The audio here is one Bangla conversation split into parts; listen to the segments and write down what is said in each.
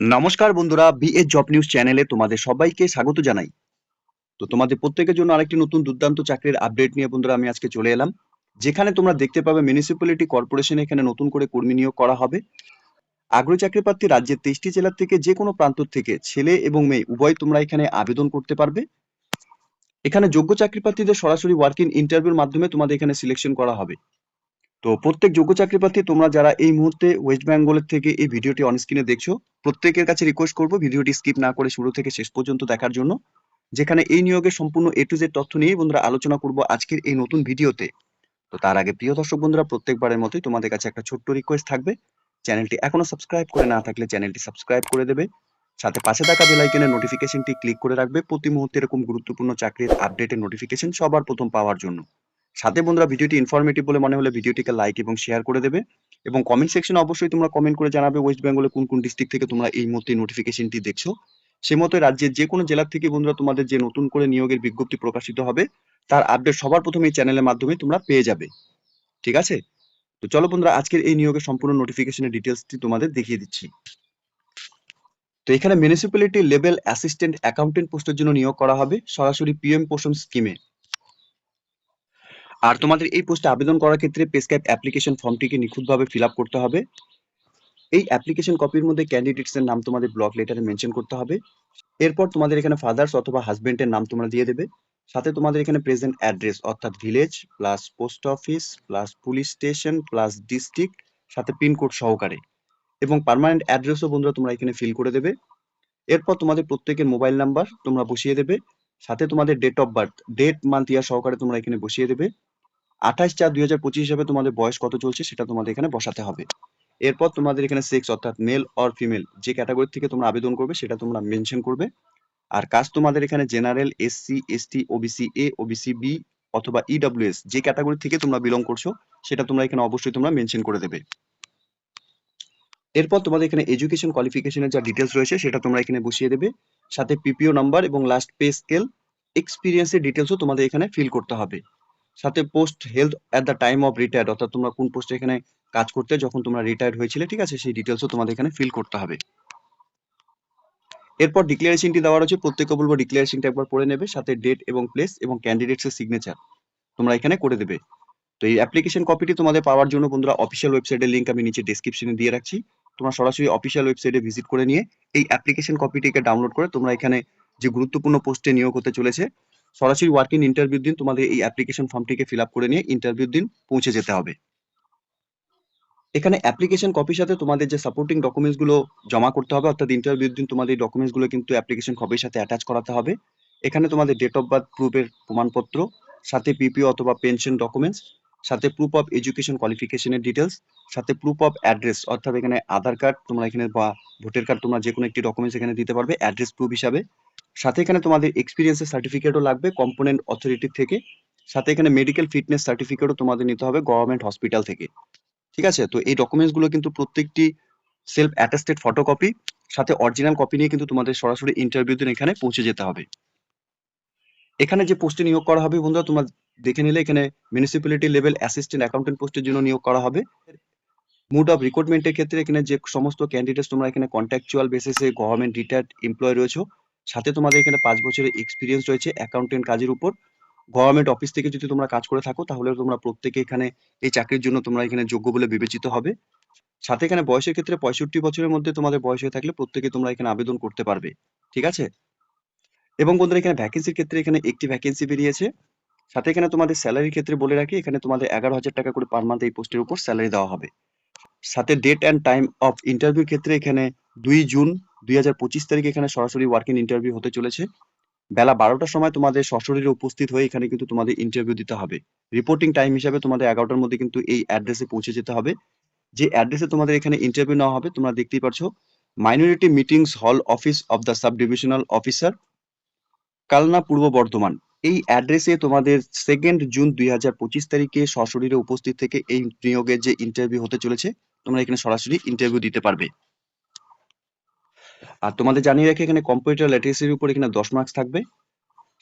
নমস্কার বন্ধুরা বিএ জব নিউজ চ্যানেলে তোমাদের সবাইকে স্বাগত জানাই। তো তোমাদের প্রত্যেকের জন্য আরেকটি নতুন দুর্দান্ত চাকরির আপডেট নিয়ে বন্ধুরা আমি আজকে চলে এলাম, যেখানে তোমরা দেখতে পাবে মিউনিসিপ্যালিটি কর্পোরেশন এখানে নতুন করে কর্মী নিয়োগ করা হবে। আগ্রহী চাকরি প্রার্থী রাজ্যের তেইশটি জেলার থেকে যে কোনো প্রান্ত থেকে ছেলে এবং মেয়ে, উভয় তোমরা এখানে আবেদন করতে পারবে। এখানে যোগ্য চাকরি প্রার্থীদের সরাসরি ওয়ার্কিং ইন্টারভিউর মাধ্যমে তোমাদের এখানে সিলেকশন করা হবে। তো প্রত্যেক যোগ্য চাকরি প্রার্থী তোমরা যারা এই মুহূর্তে ওয়েস্ট বেঙ্গলের থেকে এই ভিডিওটি অন স্ক্রিনে দেখছ, প্রত্যেকের কাছে রিকোয়েস্ট করব ভিডিওটি স্কিপ না করে শুরু থেকে শেষ পর্যন্ত দেখার জন্য। যেখানে এই নিয়োগের সম্পূর্ণ এ টু জেড তথ্য নিয়ে বন্ধুরা আলোচনা করব আজকের এই নতুন ভিডিওতে। তো তার আগে প্রিয় দর্শক বন্ধুরা, প্রত্যেকবারের মতোই তোমাদের কাছে একটা ছোট্ট রিকোয়েস্ট থাকবে। চ্যানেলটি এখনও সাবস্ক্রাইব করে না থাকলে চ্যানেলটি সাবস্ক্রাইব করে দেবে। সাথে পাশে থাকা বেল আইকনের নোটিফিকেশনটি ক্লিক করে রাখবে। প্রতি মুহূর্তে এরকম গুরুত্বপূর্ণ চাকরির আপডেটের নোটিফিকেশন সবার প্রথম পাওয়ার জন্য। সাথে বন্ধুরা ভিডিওটি ইনফরমেটিভ বলে মনে হলে ভিডিওটিকে লাইক এবং শেয়ার করে দেবে এবং কমেন্ট সেকশনে অবশ্যই তোমরা কমেন্ট করে জানাবে ওয়েস্ট বেঙ্গলে কোন কোন ডিস্ট্রিক্ট থেকে তোমরা এই মুহূর্তে নোটিফিকেশনটি দেখছ। সে মতো রাজ্যের যে কোনো জেলা থেকে বন্ধুরা তোমাদের যে নতুন করে নিয়োগের বিজ্ঞপ্তি প্রকাশিত হবে, তার আপডেট সবার প্রথমে এই চ্যানেলের মাধ্যমে তোমরা পেয়ে যাবে। ঠিক আছে? তো চলো বন্ধুরা, আজকের এই নিয়োগের সম্পূর্ণ নোটিফিকেশনের ডিটেলসটি তোমাদের দেখিয়ে দিচ্ছি। তো এখানে মিউনিসিপ্যালিটি লেভেল অ্যাসিস্ট্যান্ট অ্যাকাউন্টেন্ট পোস্টের জন্য নিয়োগ করা হবে সরাসরি পিএম পোষণ স্কিমে আর তোমাদের এই পোস্টে আবেদন করার ক্ষেত্রে পেস্ক্যাপ অ্যাপ্লিকেশন ফর্মটিকে নিখুঁতভাবে ফিল করতে হবে। এই অ্যাপ্লিকেশন কপির মধ্যে ক্যান্ডিডেটস এর নাম তোমাদের ব্লক লেটারে মেনশন করতে হবে। এরপর তোমাদের এখানে ফাদার্স অথবা হাজবেন্ডের নাম তোমরা দিয়ে দেবে। সাথে তোমাদের এখানে প্রেজেন্ট অ্যাড্রেস অর্থাৎ village plus post office plus police station plus district সাথে পিনকোড সহকারে। এবং পার্মানেন্ট অ্যাড্রেসও বন্ধুরা তোমরা এখানে ফিল করে দেবে। এরপর তোমাদের প্রত্যেকের মোবাইল নাম্বার তোমরা বসিয়ে দেবে। সাথে তোমাদের date of birth date month year সহকারে তোমরা এখানে বসিয়ে দেবে। আঠাশ চার দুই হাজার পঁচিশ হিসাবে তোমাদের বয়স কত চলছে সেটা তোমাদের এখানে বসাতে হবে। এরপর তোমাদের এখানে সেক্স অর্থাৎ মেল অর ফিমেল যে ক্যাটাগরি থেকে তোমরা আবেদন করবে সেটা তোমরা মেনশন করবে। আর কাজ তোমাদের এখানে general SC ST OBC A OBC B অথবা ইডব্লিউএস যে ক্যাটাগরি থেকে তোমরা বিলং করছ সেটা তোমরা এখানে অবশ্যই তোমরা মেনশন করে দেবে। এরপর তোমাদের এখানে এডুকেশন কোয়ালিফিকেশনের যা ডিটেলস রয়েছে সেটা তোমরা এখানে বসিয়ে দেবে। সাথে পিপিও নাম্বার এবং লাস্ট পে স্কেল এক্সপিরিয়েন্সের ডিটেলসও তোমাদের এখানে ফিল করতে হবে। সাথে post health at the time of retired অর্থাৎ তোমরা কোন পোস্টে এখানে কাজ করতে যখন তোমরা রিটায়ার্ড হয়েছিলে, ঠিক আছে? সেই ডিটেলসও তোমাদের এখানে ফিল করতে হবে। এরপর ডিক্লারেশনটি দেওয়া রয়েছে প্রত্যেককে বলব ডিক্লারেশনটা একবার পড়ে নেবে, সাথে ডেট এবং প্লেস এবং ক্যান্ডিডেটস এর সিগনেচার তোমরা এখানে করে দেবে। তো এই অ্যাপ্লিকেশন কপিটি তোমাদের পাওয়ার জন্য বন্ধুরা অফিসিয়াল ওয়েবসাইটের লিংক আমি নিচে ডেসক্রিপশনে দিয়ে রাখছি। তোমরা সরাসরি অফিসিয়াল ওয়েবসাইটে ভিজিট করে নিয়ে এই অ্যাপ্লিকেশন কপিটিকে ডাউনলোড করে তোমরা এখানে যে গুরুত্বপূর্ণ পোস্টে নিয়োগ হতে চলেছে সরাসরি ওয়ার্কিং ইন্টারভিউ দিন, তোমাদের এই অ্যাপ্লিকেশন ফর্মটিকে ফিল করে নিয়ে ইন্টারভিউ দিন পৌঁছে যেতে হবে। এখানে অ্যাপ্লিকেশন কপির সাথে তোমাদের যে সাপোর্টিং ডকুমেন্টসগুলো জমা করতে হবে, অর্থাৎ ইন্টারভিউ দিন, তোমাদের এই ডকুমেন্টসগুলো কিন্তু অ্যাপ্লিকেশন কপির সাথে অ্যাটাচ করাতে হবে। এখানে তোমাদের ডেট অফ বার্থ প্রুফের প্রমাণপত্র, সাথে পিপিও অথবা পেনশন ডকুমেন্টস সাথে প্রুফ অফ এডুকেশন কোয়ালিফিকেশনের ডিটেলস সাথে প্রুফ অফ অ্যাড্রেস অর্থাৎ এখানে আধার কার্ড তোমরা এখানে বা ভোটার কার্ড তোমরা যে কোনো একটি ডকুমেন্টস এখানে দিতে পারবে অ্যাড্রেস প্রুফ হিসাবে। সাথে এখানে তোমাদের এক্সপিরিয়েন্সের সার্টিফিকেটও লাগবে কম্পোনেন্ট অথরিটি থেকে। সাথে এখানে মেডিকেল ফিটনেস সার্টিফিকেটও তোমাদের নিতে হবে গভর্নমেন্ট হসপিটাল থেকে। ঠিক আছে? তো এই ডকুমেন্টসগুলো কিন্তু প্রত্যেকটি সেলফ অ্যাটাস্টেড ফটোকপি সাথে অরিজিনাল কপি নিয়ে কিন্তু তোমাদের সরাসরি ইন্টারভিউ দিন এখানে পৌঁছে যেতে হবে। এখানে যে পোস্টে নিয়োগ করা হবে বন্ধুরা, তোমরা দেখে নিলে এখানে মিউনিসিপ্যালিটি লেভেল অ্যাসিস্ট্যান্ট অ্যাকাউন্টেন্ট পোস্টের জন্য নিয়োগ করা হবে। মুড অফ রিক্রুটমেন্টের ক্ষেত্রে এখানে যে সমস্ত ক্যান্ডিডেটস তোমরা এখানে কন্ট্রাকচুয়াল বেসিসে গভর্নমেন্ট রিটায়ার্ড এমপ্লয় রয়েছে সাথে তোমাদের এখানে পাঁচ বছরের এক্সপিরিয়েন্স রয়েছে অ্যাকাউন্টেন্ট কাজের উপর। গভর্নমেন্ট অফিস থেকে যদি তোমরা কাজ করে থাকো, তাহলে তোমরা প্রত্যেকে এখানে এই চাকরির জন্য তোমরা এখানে যোগ্য বলে বিবেচিত হবে। সাথে এখানে বয়সের ক্ষেত্রে পঁয়ষট্টি বছরের মধ্যে তোমাদের বয়স হয়ে থাকলে প্রত্যেকে তোমরা এখানে আবেদন করতে পারবে। ঠিক আছে? এবং বন্ধুরা, এখানে ভ্যাকেন্সির ক্ষেত্রে এখানে একটি ভ্যাকেন্সি বেরিয়েছে। সাথে এখানে তোমাদের স্যালারির ক্ষেত্রে বলে রাখি, এখানে তোমাদের এগারো হাজার টাকা করে পার মান্থ এই পোস্টের উপর স্যালারি দেওয়া হবে। সাথে date and time of interview ক্ষেত্রে এখানে দুই জুন দুই হাজার পঁচিশ তারিখে এখানে সরাসরি ওয়ার্কিং ইন্টারভিউ হতে চলেছে। বেলা বারোটার সময় তোমাদের সশরীরে উপস্থিত হয়ে এখানে কিন্তু তোমাদের ইন্টারভিউ দিতে হবে। রিপোর্টিং টাইম হিসাবে তোমাদের এগারোটার মধ্যে কিন্তু এই অ্যাড্রেসে পৌঁছে যেতে হবে। যে অ্যাড্রেসে তোমাদের এখানে ইন্টারভিউ নেওয়া হবে, তোমরা দেখতেই পারছ minority meetings hall office of the sub divisional officer Kalna Purba Bardhaman. এই অ্যাড্রেসে তোমাদের সেকেন্ড জুন দুই হাজার পঁচিশ তারিখে সশরীরে উপস্থিত থেকে এই নিয়োগের যে ইন্টারভিউ হতে চলেছে তোমরা এখানে সরাসরি ইন্টারভিউ দিতে পারবে। আর তোমাদের জানিয়ে রাখি, এখানে কম্পিউটার লিটারেসির উপর এখানে দশ মার্কস থাকবে।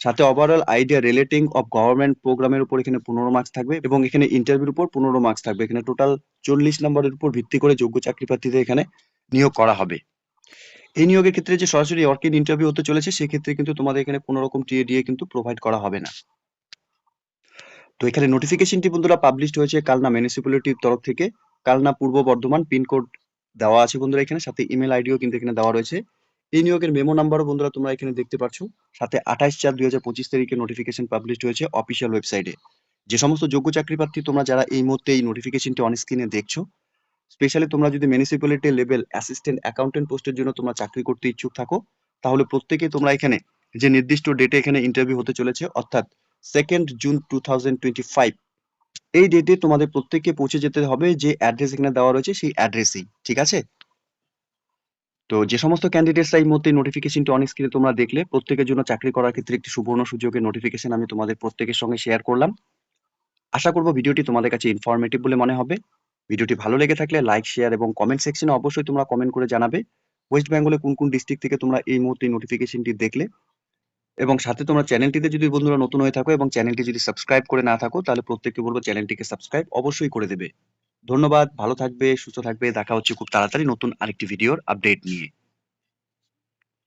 সাথে overall idea relating of government প্রোগ্রামের উপর এখানে পনেরো মার্কস থাকবে এবং এখানে ইন্টারভিউর উপর পনেরো মার্কস থাকবে। এখানে টোটাল চল্লিশ নম্বরের উপর ভিত্তি করে যোগ্য চাকরি প্রার্থীদের এখানে নিয়োগ করা হবে। এই নিয়োগের ক্ষেত্রে যে সরাসরি অর্কিড ইন্টারভিউ হতে চলেছে, সেক্ষেত্রে কিন্তু তোমাদের এখানে কোনো রকম টিএডিএ কিন্তু প্রোভাইড করা হবে না। তো এখানে নোটিফিকেশনটি বন্ধুরা পাবলিশড হয়েছে কালনা মিউনিসিপ্যালিটির তরফ থেকে। কালনা পূর্ব বর্ধমান পিনকোড দেওয়া আছে বন্ধুরা এখানে, সাথে ইমেল আইডিও কিন্তু এখানে দেওয়া রয়েছে। এই নিয়োগের মেমো নাম্বারও বন্ধুরা তোমরা এখানে দেখতে পাচ্ছ সাথে আঠাশ চার দুই হাজার পঁচিশ তারিখে নোটিফিকেশন পাবলিশ হয়েছে অফিসিয়াল ওয়েবসাইটে যে সমস্ত যোগ্য চাকরি প্রার্থী তোমরা যারা এই মুহূর্তে এই নোটিফিকেশনটি অন স্ক্রিনে দেখছ স্পেশালি তোমরা যদি মিউনিসিপ্যালিটি লেভেল অ্যাসিস্ট্যান্ট অ্যাকাউন্টেন্ট পোস্টের জন্য তোমরা চাকরি করতে ইচ্ছুক থাকো, তাহলে প্রত্যেকে তোমরা এখানে যে নির্দিষ্ট ডেটে এখানে ইন্টারভিউ হতে চলেছে, অর্থাৎ second June two thousand twenty five এই ডেটে তোমাদের প্রত্যেককে পৌঁছে যেতে হবে যে অ্যাড্রেস এখানে দেওয়া রয়েছে সেই অ্যাড্রেসেই ঠিক আছে? তো যে সমস্ত ক্যান্ডিডেটসরা এই মুহূর্তে নোটিফিকেশনটি অন স্ক্রিনে তোমরা দেখলে, প্রত্যেকের জন্য চাকরি করার ক্ষেত্রে একটি সুবর্ণ সুযোগের নোটিফিকেশন আমি তোমাদের প্রত্যেকের সঙ্গে শেয়ার করলাম। আশা করব ভিডিওটি তোমাদের কাছে ইনফরমেটিভ বলে মনে হবে। ভিডিওটি ভালো লেগে থাকলে লাইক শেয়ার এবং কমেন্ট সেকশনে অবশ্যই তোমরা কমেন্ট করে জানাবে। ওয়েস্ট বেঙ্গলে কোন কোন ডিস্ট্রিক্ট থেকে তোমরা এই মুহূর্তে নোটিফিকেশনটি দেখলে? এবং সাথে তোমরা চ্যানেলটিতে যদি বন্ধুরা নতুন হয়ে থাকো এবং চ্যানেলটি যদি সাবস্ক্রাইব করে না থাকো, তাহলে প্রত্যেককে বলব চ্যানেলটিকে সাবস্ক্রাইব অবশ্যই করে দেবে। ধন্যবাদ, ভালো থাকবে, সুস্থ থাকবে, দেখা হচ্ছে খুব তাড়াতাড়ি নতুন আরেকটি ভিডিওর আপডেট নিয়ে।